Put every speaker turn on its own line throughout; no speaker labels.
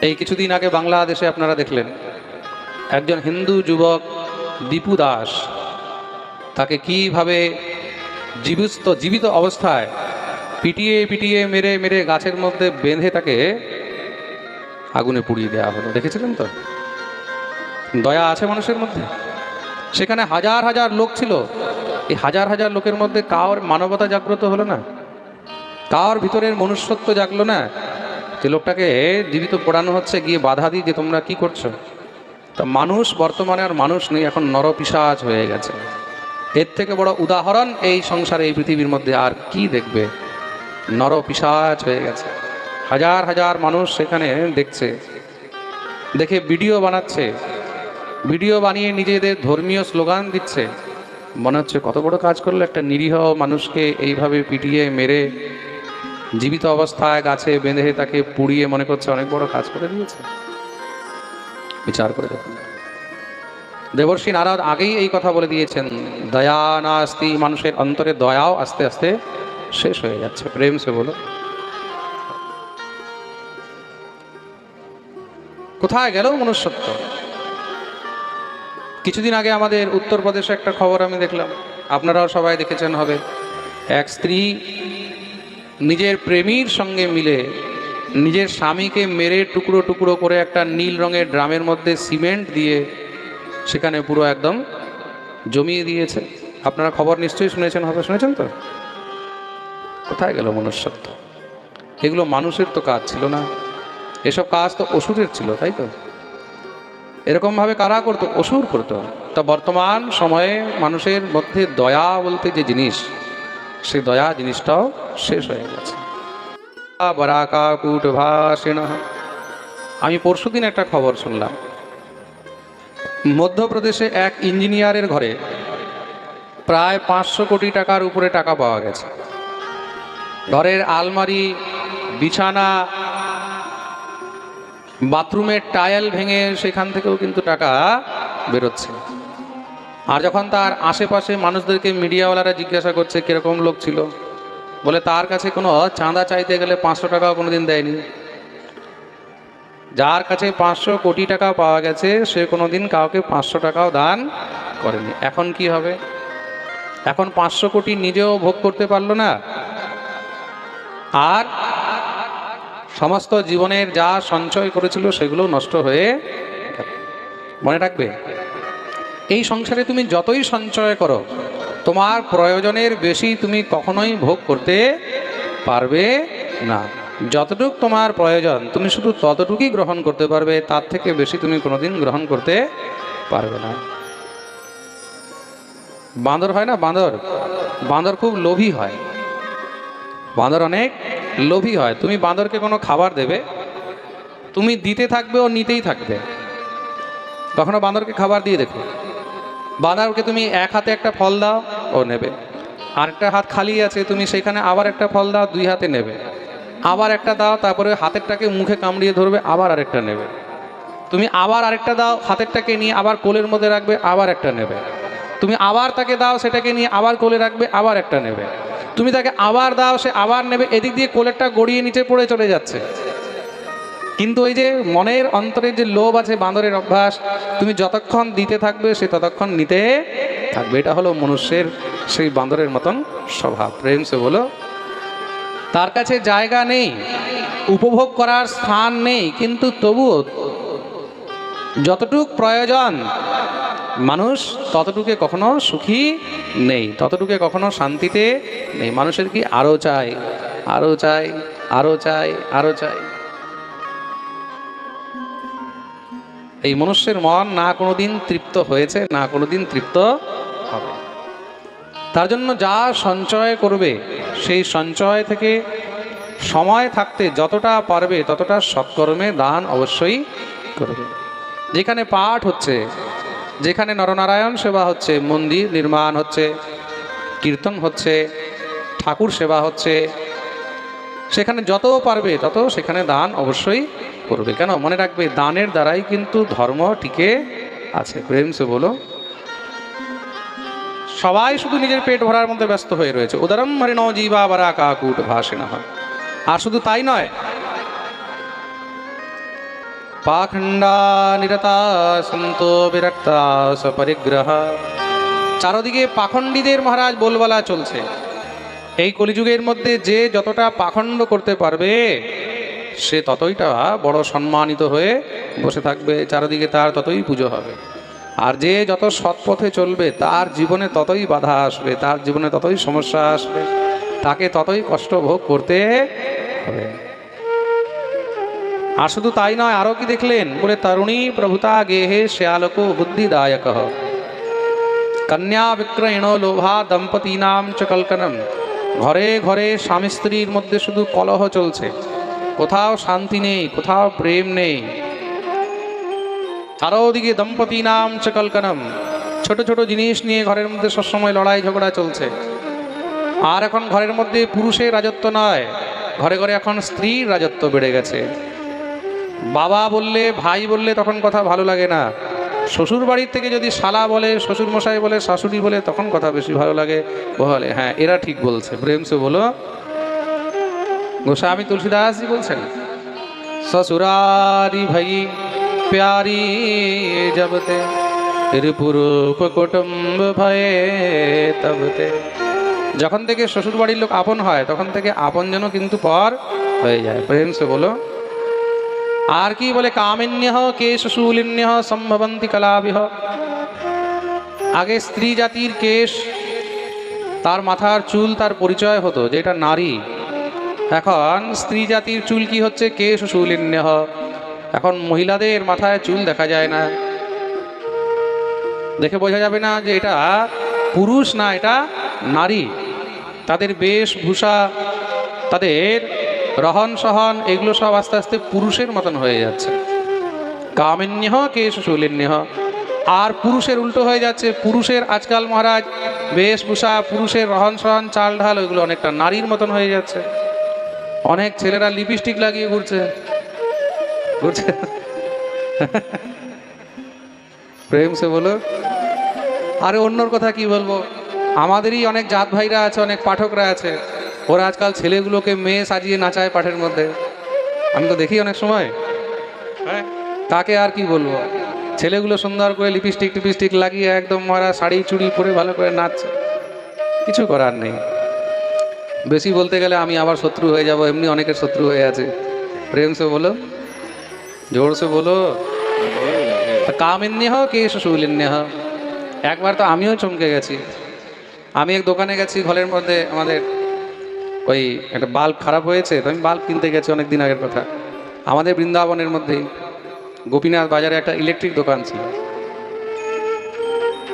এই কিছুদিন আগে বাংলাদেশে আপনারা দেখলেন, একজন হিন্দু যুবক দীপু দাস, তাকে কীভাবে জীবিত জীবিত অবস্থায় পিটিয়ে পিটিয়ে মেরে মেরে গাছের মধ্যে বেঁধে তাকে আগুনে পুড়িয়ে দেওয়া হলো, দেখেছিলেন তো? দয়া আছে মানুষের মধ্যে? সেখানে হাজার হাজার লোক ছিল। এই হাজার হাজার লোকের মধ্যে কার মানবতা জাগ্রত হলো না? কার ভিতরের মনুষ্যত্ব জাগলো না? যে লোকটাকে জীবিত পোড়ানো হচ্ছে, গিয়ে বাধা দিই যে তোমরা কি করছ? তা মানুষ বর্তমানে আর মানুষ নেই, এখন নরপিসাজ হয়ে গেছে। এর থেকে বড় উদাহরণ এই সংসারে, এই পৃথিবীর মধ্যে আর কি দেখবে? নরপিসাজ হয়ে গেছে। হাজার হাজার মানুষ সেখানে দেখছে, দেখে ভিডিও বানাচ্ছে, ভিডিও বানিয়ে নিজেদের ধর্মীয় স্লোগান দিচ্ছে। মনে হচ্ছে কত বড় কাজ করল একটা নিরীহ মানুষকে এইভাবে পিটিয়ে মেরে জীবিত অবস্থায় গাছে বেঁধে তাকে পুড়িয়ে মনে করছে অনেক বড় কাজ করে দিয়েছে। বিচার করে দেখুন। দেবর্ষী নারদ আগেই এই কথা বলে দিয়েছেন, দয়া না আস্তি, মানুষের অন্তরে দয়াও আস্তে আস্তে শেষ হয়ে যাচ্ছে। প্রেম সে বলো। কোথায় গেল মনুষ্যত্ব? কিছুদিন আগে আমাদের উত্তরপ্রদেশে একটা খবর আমি দেখলাম। আপনারাও সবাই দেখেছেন হবে। এক স্ত্রী নিজের প্রেমীর সঙ্গে মিলে নিজের স্বামীকে মেরে টুকরো টুকরো করে একটা নীল রঙের ড্রামের মধ্যে সিমেন্ট দিয়ে সেখানে পুরো একদম জমিয়ে দিয়েছে। আপনারা খবর নিশ্চয়ই শুনেছেন হবে শুনেছেন তো? কোথায় গেল মনুষ্যত্ব? এগুলো মানুষের তো কাজ ছিল না। এসব কাজ তো অসুরের ছিল, তাই তো? এরকমভাবে কারা করতো? অসুর করতো। তা বর্তমান সময়ে মানুষের মধ্যে দয়া বলতে যে জিনিস, সেই দয়া জিনিসটাও শেষ হয়ে গেছে। বরাকা কুট ভাসিন। আমি পরশুদিন একটা খবর শুনলাম। মধ্যপ্রদেশে এক ইঞ্জিনিয়ারের ঘরে প্রায় পাঁচশো কোটি টাকার উপরে টাকা পাওয়া গেছে। ঘরের আলমারি, বিছানা, বাথরুমের টায়াল ভেঙে সেখান থেকেও কিন্তু টাকা বেরোচ্ছে। আর যখন তার আশেপাশে মানুষদেরকে মিডিয়াওয়ালারা জিজ্ঞাসা করছে, কীরকম লোক ছিল? বলে, তার কাছে কোনো চাঁদা চাইতে গেলে পাঁচশো টাকাও কোনো দিন দেয়নি। যার কাছে পাঁচশো কোটি টাকা পাওয়া গেছে, সে কোনো দিন কাউকে পাঁচশো টাকাও দান করেনি। এখন কি হবে? এখন পাঁচশো কোটি নিজেও ভোগ করতে পারল না। আর সমস্ত জীবনের যা সঞ্চয় করেছিল, সেগুলো নষ্ট হয়ে মনে রাখবে, এই সংসারে তুমি যতই সঞ্চয় করো তোমার প্রয়োজনের বেশি তুমি কখনোই ভোগ করতে পারবে না। যতটুক তোমার প্রয়োজন, তুমি শুধু ততটুকুই গ্রহণ করতে পারবে, তার থেকে বেশি তুমি কোনোদিন গ্রহণ করতে পারবে না। বাঁদর হয় না বাঁদর? বাঁদর খুব লোভী হয়। বাঁদর অনেক লোভী হয়। তুমি বাঁদরকে কোনো খাবার দেবে? তুমি দিতে থাকবে ও নিতেই থাকবে। কখনো বাঁদরকে খাবার দিয়ে দেখো। বাঁদরকে তুমি এক হাতে একটা ফল দাও, ও নেবে। আরেকটা হাত খালি আছে, তুমি সেখানে আবার একটা ফল দাও, দুই হাতে নেবে। আবার একটা দাও, তারপরে হাতেরটাকে মুখে কামড়িয়ে ধরবে, আবার আরেকটা নেবে। তুমি আবার আরেকটা দাও, হাতেরটাকে নিয়ে আবার কোলের মধ্যে রাখবে, আবার একটা নেবে। তুমি আবার তাকে দাও, সেটাকে নিয়ে আবার কোলে রাখবে, আবার একটা নেবে। তুমি তাকে আবার দাও, সে আবার নেবে, এদিক দিয়ে কোলেরটা গড়িয়ে নিচে পড়ে চলে যাচ্ছে। কিন্তু ওই যে মনের অন্তরের যে লোভ আছে, বাঁদরের অভ্যাস, তুমি যতক্ষণ দিতে থাকবে, সে ততক্ষণ নিতে থাকবে। এটা হলো মনুষ্যের সেই বাঁদরের মতন স্বভাব। প্রেম সে বলো, তার কাছে জায়গা নেই, উপভোগ করার স্থান নেই, কিন্তু তবুও যতটুক প্রয়োজন, মানুষ ততটুকে কখনো সুখী নেই, ততটুকে কখনো শান্তিতে নেই। মানুষের কি আরও চাই আরও চাই আরও চাই আরও চাই? এই মনুষ্যের মন না কোনোদিন তৃপ্ত হয়েছে, না কোনোদিন তৃপ্ত হবে। তার জন্য যা সঞ্চয় করবে, সেই সঞ্চয় থেকে সময় থাকতে যতটা পারবে, ততটা সৎকর্মে দান অবশ্যই করবে। যেখানে পাঠ হচ্ছে, যেখানে নরনারায়ণ সেবা হচ্ছে, মন্দির নির্মাণ হচ্ছে, কীর্তন হচ্ছে, ঠাকুর সেবা হচ্ছে, সেখানে যত পারবে তত সেখানে দান অবশ্যই করবে। কেন? মনে রাখবে, দানের দ্বারাই কিন্তু ধর্ম টিকে আছে। প্রেম সে বলো। সবাই শুধু নিজের পেট ভরার মধ্যে ব্যস্ত হয়ে রয়েছে। উদারম হরিণ জীবা বারা কাকুট ভাসে না হয় আর শুধু তাই নয়, পাখণ্ডা নিরতা সন্ত বিরক্তা সপরিগ্রহ। চারদিকে পাখণ্ডীদের মহারাজ বলবালা চলছে। এই কলিযুগের মধ্যে যে যতটা পাখণ্ড করতে পারবে সে ততইটা বড় সম্মানিত হয়ে বসে থাকবে, চারদিকে তার ততই পুজো হবে। আর যে যত সৎপথে চলবে, তার জীবনে ততই বাধা আসবে, তার জীবনে ততই সমস্যা আসবে, তাকে ততই কষ্ট ভোগ করতে হবে। আর শুধু তাই নয়, আরও কি দেখলেন? বলে, তরুণী প্রভুতা গেহে শ্যালকো বুদ্ধিদায়ক। কন্যা বিক্রয়ণ লোভা দম্পতি নাম চ কল্কনম। ঘরে ঘরে স্বামী স্ত্রীর মধ্যে শুধু কলহ চলছে। কোথাও শান্তি নেই, কোথাও প্রেম নেই। চারোদিকে দম্পতি নাম চ কল্কনম ছোট ছোট জিনিস নিয়ে ঘরের মধ্যে সবসময় লড়াই ঝগড়া চলছে। আর এখন ঘরের মধ্যে পুরুষের রাজত্ব নয়, ঘরে ঘরে এখন স্ত্রীর রাজত্ব বেড়ে গেছে। বাবা বললে, ভাই বললে তখন কথা ভালো লাগে না। শ্বশুর বাড়ির থেকে যদি শালা বলে শ্বশুর মশাই বলে, শাশুড়ি বলে, তখন কথা বেশি ভালো লাগে। বলে হ্যাঁ এরা ঠিক বলছে। প্রেম সে বলো গোস্বামী তুলসীদাসজি বলছেন সসুরারি ভাই, প্যারি জবতে রিপুরূপ কুটুম্ব ভয়ে তবতে যখন থেকে শ্বশুর বাড়ির লোক আপন হয়, তখন থেকে আপন যেন কিন্তু পর হয়ে যায়। প্রেম সে বলো, আর কি বলে কামিন্যহ কেশ শূলিন্যহ সম্ভবন্তী কলাবিহ? আগে স্ত্রী জাতির কেশ, তার মাথার চুল, তার পরিচয় হতো, যেটা নারী। এখন স্ত্রী জাতির চুল কি হচ্ছে? কেশ শূলিন্য এখন মহিলাদের মাথায় চুল দেখা যায় না। দেখে বোঝা যাবে না যে এটা পুরুষ না, এটা নারী। তাদের বেশভূষা তাদের রহন সহন এগুলো সব আস্তে আস্তে পুরুষের মতন হয়ে যাচ্ছে। কামিন্য কেশ শূলিন্য আর পুরুষের উল্টো হয়ে যাচ্ছে। পুরুষের আজকাল মহারাজ বেশভূষা পুরুষের রহন সহন, চাল ঢাল, ওইগুলো অনেকটা নারীর মতন হয়ে যাচ্ছে। অনেক ছেলেরা লিপস্টিক লাগিয়ে ঘুরছে। ঘুরছে। প্রেম সে বলো। আরে অন্যর কথা কি বলব? আমাদেরই অনেক জাত ভাইরা আছে অনেক পাঠকরা আছে। ওরা আজকাল ছেলেগুলোকে মেয়ে সাজিয়ে নাচায় পাঠের মধ্যে। আমি তো দেখি অনেক সময়। হ্যাঁ। তাকে আর কি বলব? ছেলেগুলো সুন্দর করে লিপস্টিক টিপস্টিক লাগিয়ে একদম মারা শাড়ি চুড়ি পরে ভালো করে নাচছে। কিছু করার নেই। বেশি বলতে গেলে আমি আবার শত্রু হয়ে যাব, এমনি অনেকের শত্রু হয়ে আছে। প্রেম সে বলো, জোর সে বলো কামিন্য হ কে শূলিন্য হ একবার তো আমিও চমকে গেছি। আমি এক দোকানে গেছি, ঘরের মধ্যে আমাদের ওই একটা বাল্ব খারাপ হয়েছে, তো আমি বাল্ব কিনতে গেছি অনেক দিন আগের কথা। আমাদের বৃন্দাবনের মধ্যেই গোপীনাথ বাজারে একটা ইলেকট্রিক দোকান ছিল।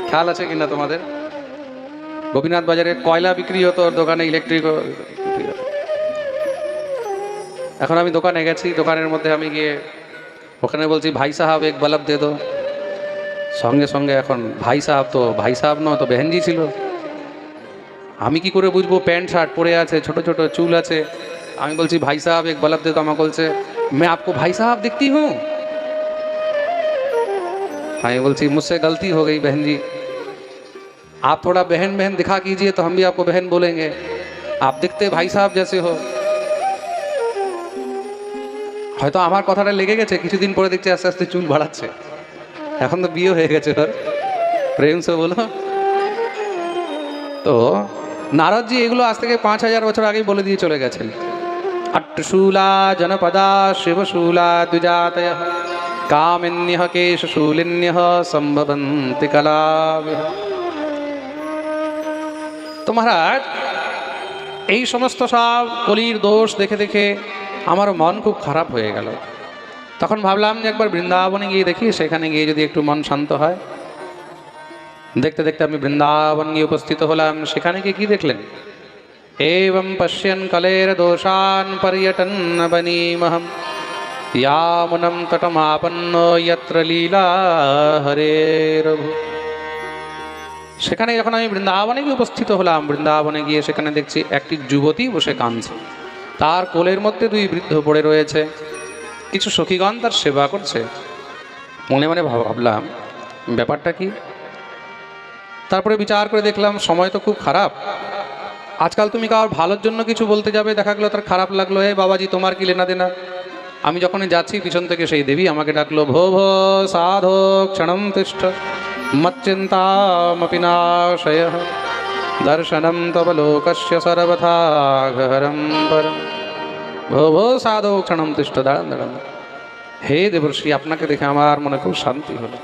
খেয়াল আছে কিনা তোমাদের? গোপীনাথ বাজারে কয়লা বিক্রি হতো ওর দোকানে ইলেকট্রিক এখন আমি দোকানে গেছি দোকানের মধ্যে আমি গিয়ে ওখানে বলছি ভাই সাহাব এক বাল্ব দে দো সঙ্গে সঙ্গে এখন ভাই সাহাব তো ভাই সাহাব নয় তো বেহেনজি ছিল আমি কি করে বুঝবো প্যান্ট শার্ট পরে আছে ছোট ছোট চুল আছে আমি বলছি ভাই সাহাব এক বাল্ব দে তো আমাকে বলছে मैं आपको भाई साहब दिखती हूँ আমি বলছি मुझसे गलती हो गई बहन जी आप थोड़ा बहन बहन दिखा कीजिए तो हम भी आपको बहन बोलेंगे आप दिखते भाई साहब जैसे हो হয়তো আমার কথাটা লেগে গেছে কিছুদিন পরে দেখছি আস্তে আস্তে চুল বাড়াচ্ছে এখন তো বিয়ে হয়ে গেছে ওর প্রেম সে বলো তো নারদজি এগুলো আজ থেকে পাঁচ হাজার বছর আগেই বলে দিয়ে চলে গেছেন अट्टशूला जनपदा शिवशूला द्विजातय कामिन्यः केशशूलिन्यः सम्भवन्ति कलाविह তো মহারাজ, এই সমস্ত সব কলির দোষ দেখে দেখে আমার মন খুব খারাপ হয়ে গেল। তখন ভাবলাম যে একবার বৃন্দাবনে গিয়ে দেখি, সেখানে গিয়ে যদি একটু মন শান্ত হয়। দেখতে দেখতে আমি বৃন্দাবন গিয়ে উপস্থিত হলাম। সেখানে গিয়ে কী দেখলেন? এবং পশ্যন কলের দোষান পর্যটন বনীমহম। ইয়ামনম তটমাপন্ন ইত্র লীলা হরে রঘু। সেখানে যখন আমি বৃন্দাবনে গিয়ে উপস্থিত হলাম, বৃন্দাবনে গিয়ে সেখানে দেখছি একটি যুবতী বসে কাঁদছে। তার কোলের মধ্যে দুই বৃদ্ধ পড়ে রয়েছে। কিছু সখীগণ তার সেবা করছে। মনে মনে ভাবলাম, ব্যাপারটা কি? তারপরে বিচার করে দেখলাম, সময় তো খুব খারাপ। আজকাল তুমি কারোর ভালোর জন্য কিছু বলতে যাবে, দেখা গেলো তার খারাপ লাগল, এ বাবাজি, তোমার কি লেনা দেনা? আমি যখনই যাচ্ছি, পিছন থেকে সেই দেবী আমাকে ডাকলো ভো ভো সাধো ক্ষণম তিষ্ঠ। মচ্চিন্তামপি নাশয় দর্শনম তব লোকস্য সর্বথা ঘরম পরম ভো ভো সাধো ক্ষণম তিষ্ঠ দাঁড়ান দাঁড়ান হে দেবর্ষি আপনাকে দেখে আমার মনে খুব শান্তি হলো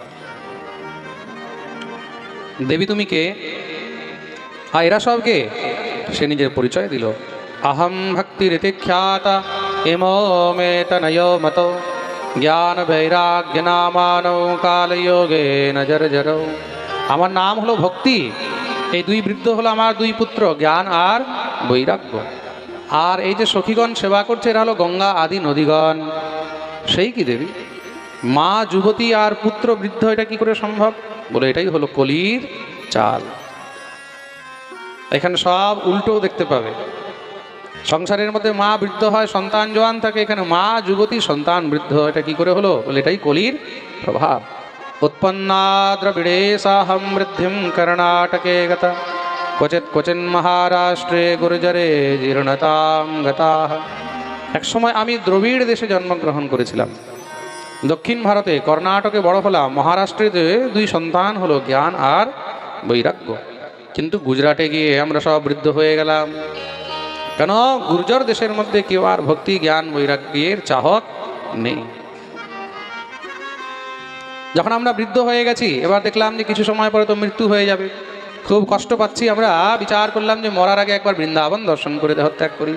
দেবী তুমি কে আর এরা সব কে সে নিজের পরিচয় দিল अहम भक्ति रीति ख्याता इमो मे तनयो জ্ঞান বৈরাগ্য নামানৌ কালযোগে নজর জরৌ। আমার নাম হলো ভক্তি। এই দুই বৃদ্ধ হলো আমার দুই পুত্র, জ্ঞান আর বৈরাগ্য। আর এই যে সখীগণ সেবা করছে, এরা হলো গঙ্গা আদি নদীগণ। সেই কি দেবী? মা যুবতী আর পুত্র বৃদ্ধ, এটা কি করে সম্ভব? বলে এটাই হলো কলির চাল। এখানে সব উল্টো দেখতে পাবে। সংসারের মধ্যে মা বৃদ্ধ হয়, সন্তান জোয়ান থাকে, এখানে মা, যুবতী, সন্তান বৃদ্ধ, এটা কি করে হলো? বলে এটাই কলির প্রভাব। উৎপন্না দ্রবিড়ে সাহম বৃদ্ধিম কর্ণাটকে গতা। ক্বচিৎ ক্বচিন মহারাষ্ট্রে গুর্জরে জীর্ণতাম গতা এক সময় আমি দ্রবিড় দেশে জন্মগ্রহণ করেছিলাম। দক্ষিণ ভারতে কর্ণাটকে বড় হলাম। মহারাষ্ট্রেতে দুই সন্তান হলো, জ্ঞান আর বৈরাগ্য। কিন্তু গুজরাটে গিয়ে আমরা সব বৃদ্ধ হয়ে গেলাম। কেন? গুর্জর দেশের মধ্যে কেউ আর ভক্তি, জ্ঞান, বৈরাগ্যের চাহক নেই। যখন আমরা বৃদ্ধ হয়ে গেছি, এবার দেখলাম যে কিছু সময় পরে তো মৃত্যু হয়ে যাবে। খুব কষ্ট পাচ্ছি আমরা। বিচার করলাম যে মরার আগে একবার বৃন্দাবন দর্শন করে দেহত্যাগ করি।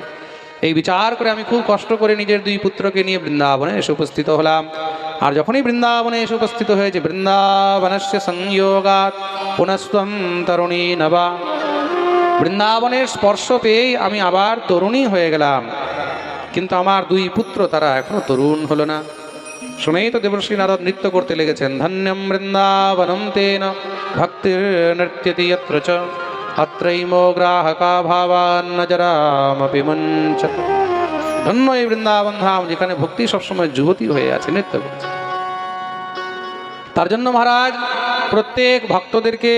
এই বিচার করে আমি খুব কষ্ট করে নিজের দুই পুত্রকে নিয়ে বৃন্দাবনে এসে উপস্থিত হলাম। আর যখনই বৃন্দাবনে এসে উপস্থিত হয়েছে, বৃন্দাবনস্য সংযোগাত পুনস্তম তরুণী নবা বৃন্দাবনের স্পর্শ পেয়েই আমি আবার তরুণী হয়ে গেলাম। কিন্তু আমার দুই পুত্র তারা এখনও তরুণ হলো না। শুনেই তো দেবশ্রী নারদ নৃত্য করতে লেগেছেন। ধন্যম বৃন্দাবনম তেন ভক্তির নৃত্যতি যত্র চ। অত্রৈমো গ্রাহকা ভাবান নজরামপি মঞ্চ। ধন্য এই বৃন্দাবন ধাম যেখানে ভক্তি সবসময় যুবতী হয়ে আছে, নৃত্য করছে। তার জন্য মহারাজ, প্রত্যেক ভক্তদেরকে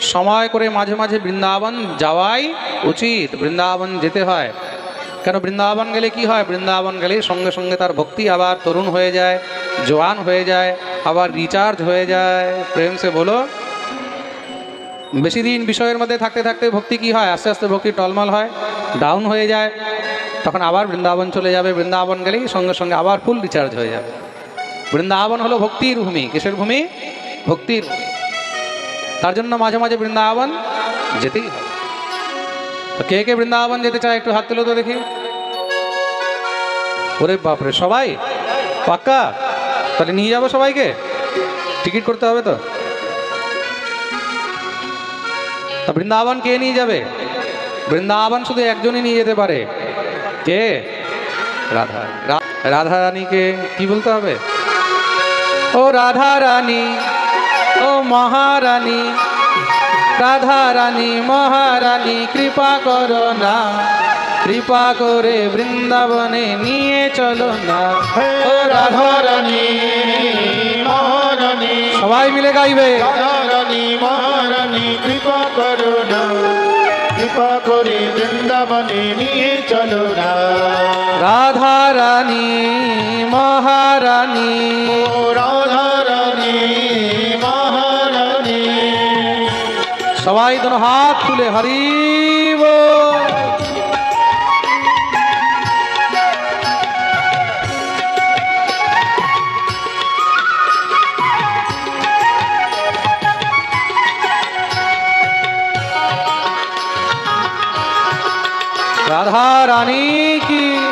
সময় করে মাঝে মাঝে বৃন্দাবন যাওয়াই উচিত। বৃন্দাবন যেতে হয়। কেন বৃন্দাবন গেলে কি হয়? বৃন্দাবন গেলে সঙ্গে সঙ্গে তার ভক্তি আবার তরুণ হয়ে যায়, জোয়ান হয়ে যায়, আবার রিচার্জ হয়ে যায়। প্রেম সে বলো, বেশি দিন বিষয়ের মধ্যে থাকতে থাকতে ভক্তি কি হয়? আস্তে আস্তে ভক্তি টলমল হয় ডাউন হয়ে যায়। তখন আবার বৃন্দাবন চলে যাবে। বৃন্দাবন গেলেই সঙ্গে সঙ্গে আবার ফুল রিচার্জ হয়ে যাবে। বৃন্দাবন হলো ভক্তির ভূমি। কিসের ভূমি? ভক্তির ভূমি। তার জন্য মাঝে মাঝে বৃন্দাবন যেতেই তো কে কে বৃন্দাবন যেতে চায় একটু হাত তুলো তো দেখি। ওরে বাপরে, সবাই? পাক্কা? তাহলে নিয়ে যাব সবাইকে? টিকিট করতে হবে তো? তা বৃন্দাবন কে নিয়ে যাবে? বৃন্দাবন শুধু একজনই নিয়ে যেতে পারে। কে? রাধা। রাধা রানীকে কি বলতে হবে? ও রাধা রানী। ও মহারানী রাধা রানী মহারানী কৃপা করো না। কৃপা করে বৃন্দাবনে নিয়ে চলো না।
ও রাধারানী মহারানী
সবাই মিলে গাইবে।
রাধারানী মহারানী কৃপা করো না। কৃপা করে বৃন্দাবনে নিয়ে চলো না।
রাধা রানী মহারানী।
ও রাধারানী
সবাই দুনো হাত তুলে হরিব রাধা রানী কি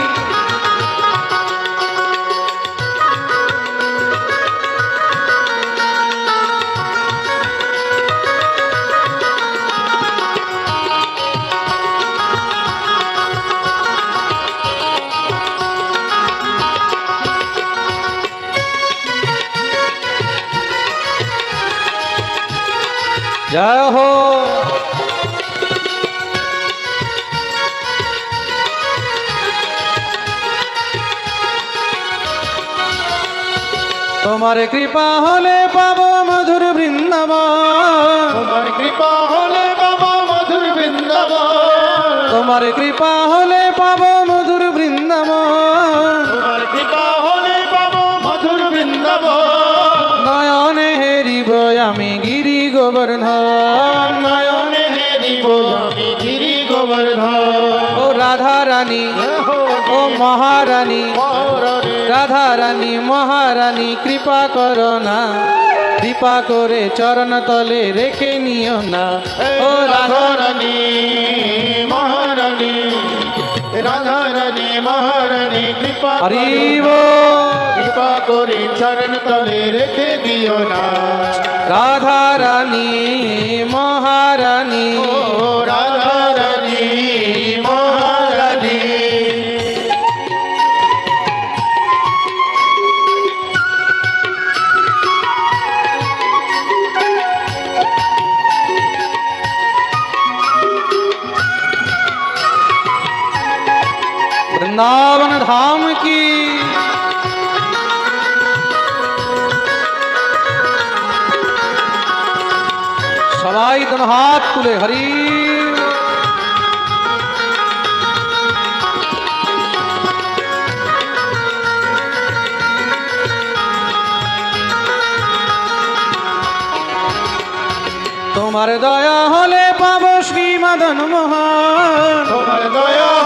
জয় হো। তোমার কৃপা হলে পাব মধুর বৃন্দাবন।
তোমার কৃপা হলে পাব মধুর বৃন্দাবন।
তোমার কৃপা হলে পাব মধুর বৃন্দাবন।
তোমার কৃপা হলে পাব মধুর বৃন্দাবন।
নয়নে হেরিব আমি গি গোবর্ধন
নয়নে দিব আমি গিরি গোবর্ধন।
ও রাধা রানী ও মহারানী রাধা রানী মহারানী কৃপা করো না। কৃপা করে চরণ তলে রেখে নিও না। ও রাধা
রাধারানী মহারানী। রাধারণী মহারণী কৃপা
হরিব
কৃপা করে চরণ তলে রেখে দিও না।
রাধারানী মহারানী
ও রাধা
वृंदावन धाम की সবাই দোনো হাত তুলে হরি তোমার দয়া হলে পাবো শ্রী মদন মোহন
তোমার দয়া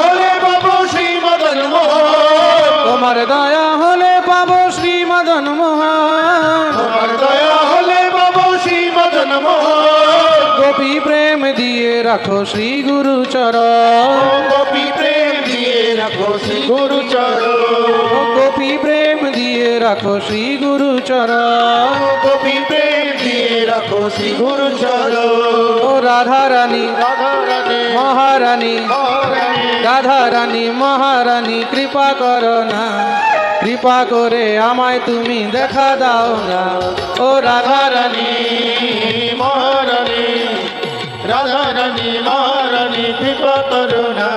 তোমার দয়া হলে পাবো শ্রী মদন মোহন।
তোমার দয়া হলে বাবু শ্রী মদন মোহন।
গোপী প্রেম দিয়ে রাখো শ্রী গুরু চরণ
গোপী প্রেম দিয়ে রাখো শ্রী গুরু চরণ
গোপী প্রেম দিয়ে রাখো শ্রী গুরু চরণ
গোপী প্রেম দিয়ে রাখো
সিঁদুর চলো
রাধারানী রাধারানী
মহারানী রাধারানী মহারানী কৃপা করো না। কৃপা করে আমায় তুমি দেখা দাও না। ও রাধা রানী
মহারানী রাধারানী মহারানী কৃপা করো না।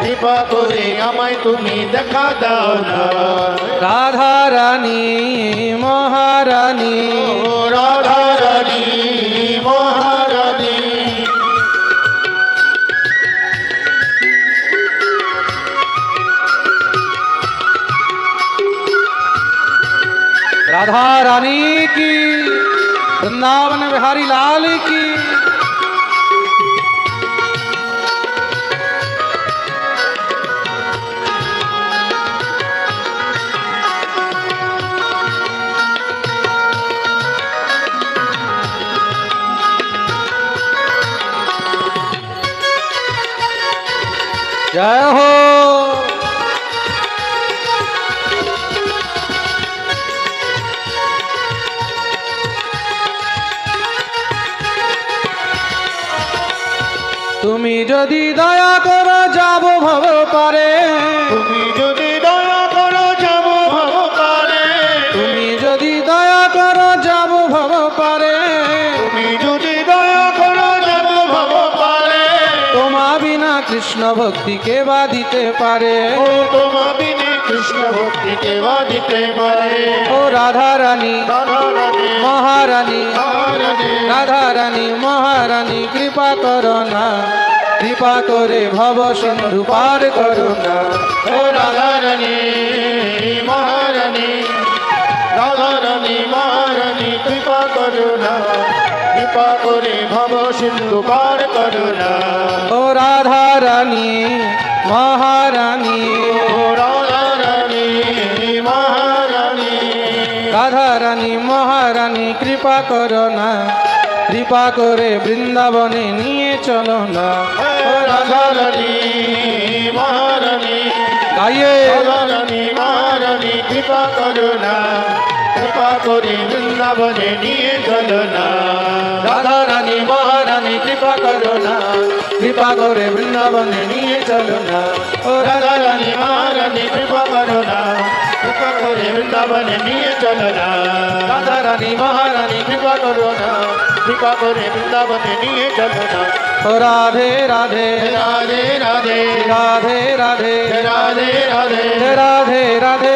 কৃপা করে আমায় তুমি দেখা দাও না
রাধা রানী মহারানী
ও রাধা রানী মহারানী
राधा रानी की वृंदावन बिहारी लाल की জয় হো। তুমি যদি দয়া করো যাব ভব পারে
তুমি
ভক্তিকে বা দিতে পারে।
ও তোমা বিনে কৃষ্ণ ভক্তি কেবা দিতে পারে।
ও রাধা রানী মহারানী
মহারানী
রাধা রানী মহারানী কৃপা করো না। কৃপা করে ভব সিন্ধু পার করো না।
ও রাধা রানী মহারানী রাধা রানী মহারানী কৃপা করো না। কৃপা করে ভব সিন্ধু করো না
ও রাধা রানী মহারানী।
ও রাধা রানী মহারানী।
রাধা রানী মহারানী কৃপা কৃপা করে বৃন্দাবনে নিয়ে চলো না।
রাধা রানী মহারানী। রানী মহারানী কৃপা কৃপা করে বৃন্দাবনে নিয়ে চলো না
রাধা রানী মহারানী কৃপা করো না কৃপা করে বৃন্দাবনে নিয়ে চলো না ও
রাধা রানী মহারানী কৃপা করো না কৃপা করে বৃন্দাবনে নিয়ে চলো না
রাধা রানী মহারানী কৃপা করো না
কৃপা করে বৃন্দাবনে নিয়ে চলো না
ও রাধে রাধে
রাধে রাধে
রাধে রাধে
রাধে রাধে
রাধে